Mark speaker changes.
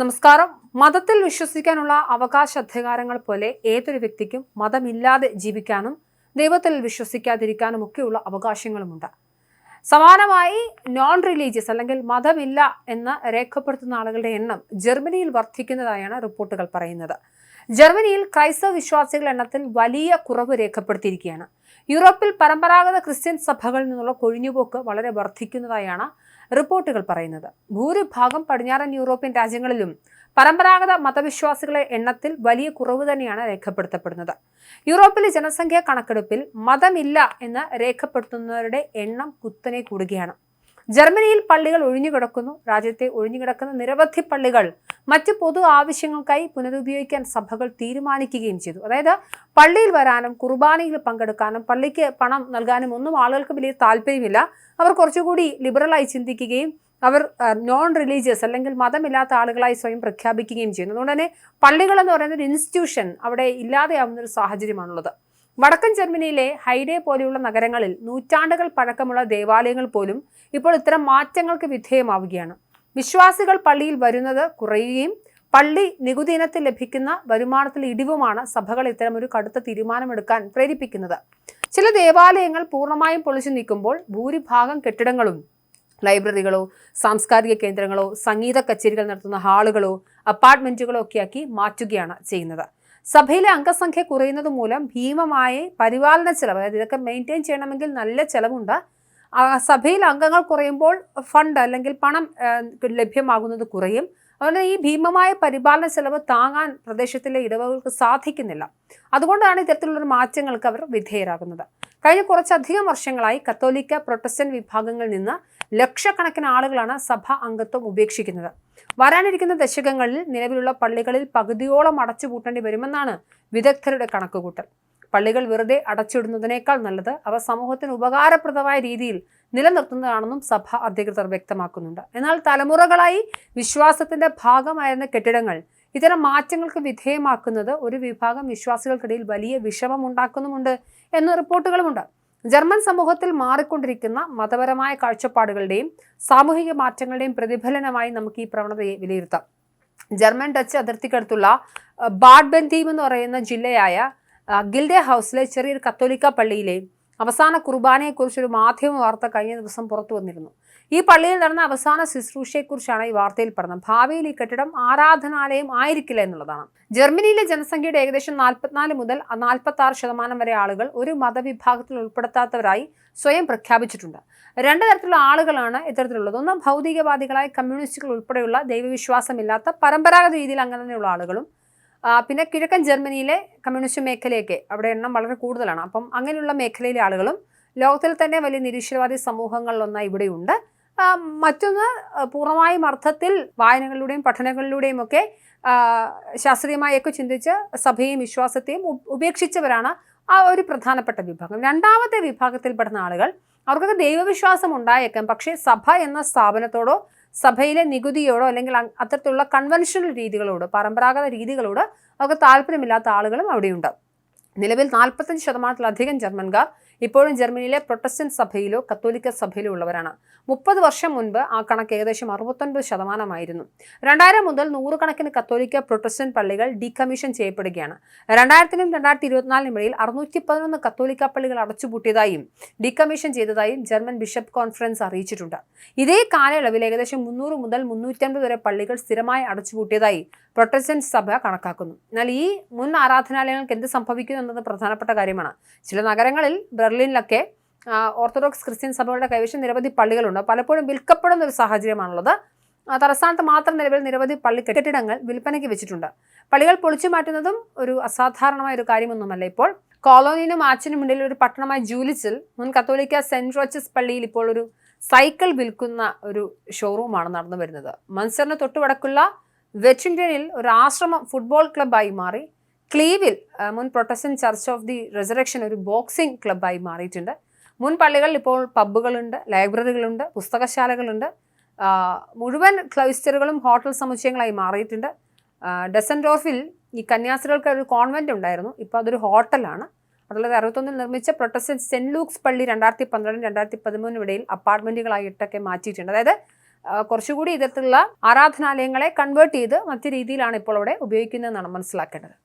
Speaker 1: നമസ്കാരം. മതത്തിൽ വിശ്വസിക്കാനുള്ള അവകാശ അധികാരങ്ങൾ പോലെ ഏതൊരു വ്യക്തിക്കും മതമില്ലാതെ ജീവിക്കാനും ദൈവത്തിൽ വിശ്വസിക്കാതിരിക്കാനും ഒക്കെയുള്ള അവകാശങ്ങളുമുണ്ട്. സമാനമായി നോൺ റിലീജിയസ് അല്ലെങ്കിൽ മതമില്ല എന്ന് രേഖപ്പെടുത്തുന്ന ആളുകളുടെ എണ്ണം ജർമ്മനിയിൽ വർദ്ധിക്കുന്നതായാണ് റിപ്പോർട്ടുകൾ പറയുന്നത്. ജർമ്മനിയിൽ ക്രൈസ്തവ വിശ്വാസികളുടെ എണ്ണത്തിൽ വലിയ കുറവ് രേഖപ്പെടുത്തിയിരിക്കുകയാണ്. യൂറോപ്പിൽ പരമ്പരാഗത ക്രിസ്ത്യൻ സഭകളിൽ നിന്നുള്ള കൊഴിഞ്ഞുപോക്ക് വളരെ വർദ്ധിക്കുന്നതായാണ് റിപ്പോർട്ടുകൾ പറയുന്നത്. ഭൂരിഭാഗം പടിഞ്ഞാറൻ യൂറോപ്യൻ രാജ്യങ്ങളിലും പരമ്പരാഗത മതവിശ്വാസികളെ എണ്ണത്തിൽ വലിയ കുറവ് തന്നെയാണ് രേഖപ്പെടുത്തപ്പെടുന്നത്. യൂറോപ്പിലെ ജനസംഖ്യാ കണക്കെടുപ്പിൽ മതമില്ല എന്ന് രേഖപ്പെടുത്തുന്നവരുടെ എണ്ണം കുത്തനെ കൂടുകയാണ്. ജർമ്മനിയിൽ പള്ളികൾ ഒഴിഞ്ഞുകിടക്കുന്നു രാജ്യത്തെ ഒഴിഞ്ഞുകിടക്കുന്ന നിരവധി പള്ളികൾ മറ്റ് പൊതു ആവശ്യങ്ങൾക്കായി പുനരുപയോഗിക്കാൻ സഭകൾ തീരുമാനിക്കുകയും ചെയ്തു. അതായത് പള്ളിയിൽ വരാനും കുർബാനയിൽ പങ്കെടുക്കാനും പള്ളിക്ക് പണം നൽകാനും ഒന്നും ആളുകൾക്ക് വലിയ താല്പര്യമില്ല. അവർ കുറച്ചുകൂടി ലിബറലായി ചിന്തിക്കുകയും അവർ നോൺ റിലീജിയസ് അല്ലെങ്കിൽ മതമില്ലാത്ത ആളുകളായി സ്വയം പ്രഖ്യാപിക്കുകയും ചെയ്യുന്നു. അതുകൊണ്ട് തന്നെ പള്ളികൾ എന്ന് പറയുന്ന ഒരു ഇൻസ്റ്റിറ്റ്യൂഷൻ അവിടെ ഇല്ലാതെയാവുന്ന ഒരു സാഹചര്യമാണുള്ളത്. വടക്കൻ ജർമ്മനിയിലെ ഹൈഡേ പോലെയുള്ള നഗരങ്ങളിൽ നൂറ്റാണ്ടുകൾ പഴക്കമുള്ള ദേവാലയങ്ങൾ പോലും ഇപ്പോൾ ഇത്തരം മാറ്റങ്ങൾക്ക് വിധേയമാവുകയാണ്. വിശ്വാസികൾ പള്ളിയിൽ വരുന്നത് കുറയുകയും പള്ളി നികുതി ഇനത്തിൽ ലഭിക്കുന്ന വരുമാനത്തിൽ ഇടിവുമാണ് സഭകൾ ഒരു കടുത്ത തീരുമാനമെടുക്കാൻ പ്രേരിപ്പിക്കുന്നത്. ചില ദേവാലയങ്ങൾ പൂർണമായും പൊളിച്ചു നീക്കുമ്പോൾ ഭൂരിഭാഗം കെട്ടിടങ്ങളും ലൈബ്രറികളോ സാംസ്കാരിക കേന്ദ്രങ്ങളോ സംഗീത കച്ചേരികൾ നടത്തുന്ന ഹാളുകളോ അപ്പാർട്ട്മെന്റുകളോ ഒക്കെയാക്കി മാറ്റുകയാണ് ചെയ്യുന്നത്. സഭയിലെ അംഗസംഖ്യ കുറയുന്നത് മൂലം ഭീമമായ പരിപാലന ചെലവ് അതായത് ഇതൊക്കെ മെയിന്റെയിൻ ചെയ്യണമെങ്കിൽ നല്ല ചെലവുണ്ട്. സഭയിൽ അംഗങ്ങൾ കുറയുമ്പോൾ ഫണ്ട് അല്ലെങ്കിൽ പണം ലഭ്യമാകുന്നത് കുറയും. അതുകൊണ്ട് ഈ ഭീമമായ പരിപാലന ചെലവ് താങ്ങാൻ പ്രദേശത്തിലെ ഇടവകൾക്ക് സാധിക്കുന്നില്ല. അതുകൊണ്ടാണ് ഇത്തരത്തിലുള്ള മാറ്റങ്ങൾക്ക് അവർ വിധേയരാകുന്നത്. കഴിഞ്ഞ കുറച്ചധികം വർഷങ്ങളായി കത്തോലിക്ക പ്രൊട്ടസ്റ്റന്റ് വിഭാഗങ്ങളിൽ നിന്ന് ലക്ഷക്കണക്കിന് ആളുകളാണ് സഭ അംഗത്വം ഉപേക്ഷിക്കുന്നത്. വരാനിരിക്കുന്ന ദശകങ്ങളിൽ നിലവിലുള്ള പള്ളികളിൽ പകുതിയോളം അടച്ചുപൂട്ടേണ്ടി വരുമെന്നാണ് വിദഗ്ധരുടെ കണക്കുകൂട്ടൽ. പള്ളികൾ വെറുതെ അടച്ചിടുന്നതിനേക്കാൾ നല്ലത് അവ സമൂഹത്തിന് ഉപകാരപ്രദമായ രീതിയിൽ നിലനിർത്തുന്നതാണെന്നും സഭ അധികൃതർ വ്യക്തമാക്കുന്നുണ്ട്. എന്നാൽ തലമുറകളായി വിശ്വാസത്തിന്റെ ഭാഗമായിരുന്ന കെട്ടിടങ്ങൾ ഇത്തരം മാറ്റങ്ങൾക്ക് വിധേയമാക്കുന്നത് ഒരു വിഭാഗം വിശ്വാസികൾക്കിടയിൽ വലിയ വിഷമം ഉണ്ടാക്കുന്നുമുണ്ട് എന്ന റിപ്പോർട്ടുകളുമുണ്ട്. ജർമ്മൻ സമൂഹത്തിൽ മാറിക്കൊണ്ടിരിക്കുന്ന മതപരമായ കാഴ്ചപ്പാടുകളുടെയും സാമൂഹിക മാറ്റങ്ങളുടെയും പ്രതിഫലനമായി നമുക്ക് ഈ പ്രവണതയെ വിലയിരുത്താം. ജർമ്മൻ ഡച്ച് അതിർത്തിക്കടുത്തുള്ള ബാഡ്ബന്തീം എന്ന് പറയുന്ന ജില്ലയായ ഗിൽഡെ ഹൗസിലെ ചെറിയൊരു കത്തോലിക്ക പള്ളിയിലെ അവസാന കുർബാനയെക്കുറിച്ചൊരു മാധ്യമ വാർത്ത കഴിഞ്ഞ ദിവസം പുറത്തു വന്നിരുന്നു. ഈ പള്ളിയിൽ നടന്ന അവസാന ശുശ്രൂഷയെക്കുറിച്ചാണ് ഈ വാർത്തയിൽ പറഞ്ഞത്. ഭാവിയിൽ ഈ കെട്ടിടം ആരാധനാലയം ആയിരിക്കില്ല എന്നുള്ളതാണ്. ജർമ്മനിയിലെ ജനസംഖ്യയുടെ ഏകദേശം നാൽപ്പത്തിനാല് മുതൽ നാൽപ്പത്തി ആറ് ശതമാനം വരെ ആളുകൾ ഒരു മതവിഭാഗത്തിൽ ഉൾപ്പെടുത്താത്തവരായി സ്വയം പ്രഖ്യാപിച്ചിട്ടുണ്ട്. രണ്ട് തരത്തിലുള്ള ആളുകളാണ് ഇത്തരത്തിലുള്ളത്. ഒന്ന് ഭൗതികവാദികളായ കമ്മ്യൂണിസ്റ്റുകൾ ഉൾപ്പെടെയുള്ള ദൈവവിശ്വാസമില്ലാത്ത പരമ്പരാഗത രീതിയിൽ അങ്ങനെ തന്നെയുള്ള ആളുകളും പിന്നെ കിഴക്കൻ ജർമ്മനിയിലെ കമ്മ്യൂണിസ്റ്റ് മേഖലയൊക്കെ അവിടെ എണ്ണം വളരെ കൂടുതലാണ്. അപ്പം അങ്ങനെയുള്ള മേഖലയിലെ ആളുകളും ലോകത്തിൽ തന്നെ വലിയ നിരീശ്വരവാദി സമൂഹങ്ങളിലൊന്നായി ഇവിടെയുണ്ട്. മറ്റൊന്ന് പൂർണമായും അർത്ഥത്തിൽ വായനകളിലൂടെയും പഠനങ്ങളിലൂടെയും ഒക്കെ ശാസ്ത്രീയമായൊക്കെ ചിന്തിച്ച് സഭയെയും വിശ്വാസത്തെയും ഉപേക്ഷിച്ചവരാണ് ആ ഒരു പ്രധാനപ്പെട്ട വിഭാഗം. രണ്ടാമത്തെ വിഭാഗത്തിൽപ്പെടുന്ന ആളുകൾ അവർക്കൊക്കെ ദൈവവിശ്വാസം ഉണ്ടായേക്കാം. പക്ഷേ സഭ എന്ന സ്ഥാപനത്തോടോ സഭയിലെ നികുതിയോടോ അല്ലെങ്കിൽ അത്തരത്തിലുള്ള കൺവെൻഷണൽ രീതികളോട് പരമ്പരാഗത രീതികളോട് ഒക്കെ താല്പര്യമില്ലാത്ത ആളുകളും അവിടെയുണ്ട്. നിലവിൽ നാൽപ്പത്തഞ്ച് ശതമാനത്തിലധികം ജർമ്മൻകാർ ഇപ്പോഴും ജർമ്മനിയിലെ പ്രൊട്ടസ്റ്റന്റ് സഭയിലോ കത്തോലിക്ക സഭയിലോ ഉള്ളവരാണ്. മുപ്പത് വർഷം മുൻപ് ആ കണക്ക് ഏകദേശം അറുപത്തൊൻപത് ശതമാനമായിരുന്നു. രണ്ടായിരം മുതൽ നൂറുകണക്കിന് കത്തോലിക്ക പ്രൊട്ടസ്റ്റന്റ് പള്ളികൾ ഡീകമ്മീഷൻ ചെയ്യപ്പെടുകയാണ്. രണ്ടായിരത്തിനും രണ്ടായിരത്തി ഇരുപത്തിനാലിനും ഇടയിൽ അറുന്നൂറ്റി പതിനൊന്ന് കത്തോലിക്ക പള്ളികൾ അടച്ചുപൂട്ടിയതായും ഡീകമ്മീഷൻ ചെയ്തതായും ജർമ്മൻ ബിഷപ്പ് കോൺഫറൻസ് അറിയിച്ചിട്ടുണ്ട്. ഇതേ കാലയളവിൽ ഏകദേശം മുന്നൂറ് മുതൽ മുന്നൂറ്റമ്പത് വരെ പള്ളികൾ സ്ഥിരമായി അടച്ചുപൂട്ടിയതായി പ്രൊട്ടസ്റ്റന്റ് സഭ കണക്കാക്കുന്നു. എന്നാൽ ഈ മുൻ ആരാധനാലയങ്ങൾക്ക് എന്ത് സംഭവിക്കുന്നു എന്നത് പ്രധാനപ്പെട്ട കാര്യമാണ്. ചില നഗരങ്ങളിൽ ബെർലിനിലൊക്കെ ഓർത്തഡോക്സ് ക്രിസ്ത്യൻ സഭകളുടെ കൈവശം നിരവധി പള്ളികളുണ്ട്. പലപ്പോഴും വിൽക്കപ്പെടുന്ന ഒരു സാഹചര്യമാണുള്ളത്. തലസ്ഥാനത്ത് മാത്രം നിലവിൽ നിരവധി പള്ളി കെട്ടിടങ്ങൾ വിൽപ്പനയ്ക്ക് വെച്ചിട്ടുണ്ട്. പള്ളികൾ പൊളിച്ചു മാറ്റുന്നതും ഒരു അസാധാരണമായ ഒരു കാര്യമൊന്നുമല്ല ഇപ്പോൾ. കോളോനിയിലും ആച്ചിനും ഇടയിൽ ഒരു പട്ടണമായ ജൂലിച്ചിൽ മുൻ കത്തോലിക്ക സെന്റ് റോച്ചസ് പള്ളിയിൽ ഇപ്പോൾ ഒരു സൈക്കിൾ വിൽക്കുന്ന ഒരു ഷോറൂമാണ് നടന്നു വരുന്നത് മൻസറിന് തൊട്ടുവടക്കുള്ള വെച്ചിങ്ടണിൽ ഒരു ആശ്രമം ഫുട്ബോൾ ക്ലബ്ബായി മാറി. ക്ലീവിൽ മുൻ Protestant church of the resurrection ഒരു ബോക്സിംഗ് ക്ലബ്ബായി മാറിയിട്ടുണ്ട്. മുൻ പള്ളികളിൽ ഇപ്പോൾ പബ്ബുകളുണ്ട് ലൈബ്രറികളുണ്ട് പുസ്തകശാലകളുണ്ട്. മുഴുവൻ ക്ലൈസ്റ്ററുകളും ഹോട്ടൽ സമുച്ചയങ്ങളായി മാറിയിട്ടുണ്ട്. ഡെസൻഡോഫിൽ ഈ കന്യാസ്ത്രീകൾക്ക് ഒരു കോൺവെന്റ് ഉണ്ടായിരുന്നു. ഇപ്പോൾ അതൊരു ഹോട്ടലാണ് അതുള്ളത് അറുപത്തൊന്നിൽ നിർമ്മിച്ച പ്രൊട്ടസ്റ്റന്റ് സെന്റ് ലൂക്സ് പള്ളി രണ്ടായിരത്തി പന്ത്രണ്ട് രണ്ടായിരത്തി പതിമൂന്നിനിടയിൽ ഇടയിൽ അപ്പാർട്ട്മെന്റുകളായിട്ടൊക്കെ മാറ്റിയിട്ടുണ്ട്. അതായത് കുറച്ചുകൂടി ഇത്തരത്തിലുള്ള ആരാധനാലയങ്ങളെ കൺവേർട്ട് ചെയ്ത് മറ്റു രീതിയിലാണ് ഇപ്പോൾ അവിടെ ഉപയോഗിക്കുന്നതെന്നാണ് മനസ്സിലാക്കേണ്ടത്.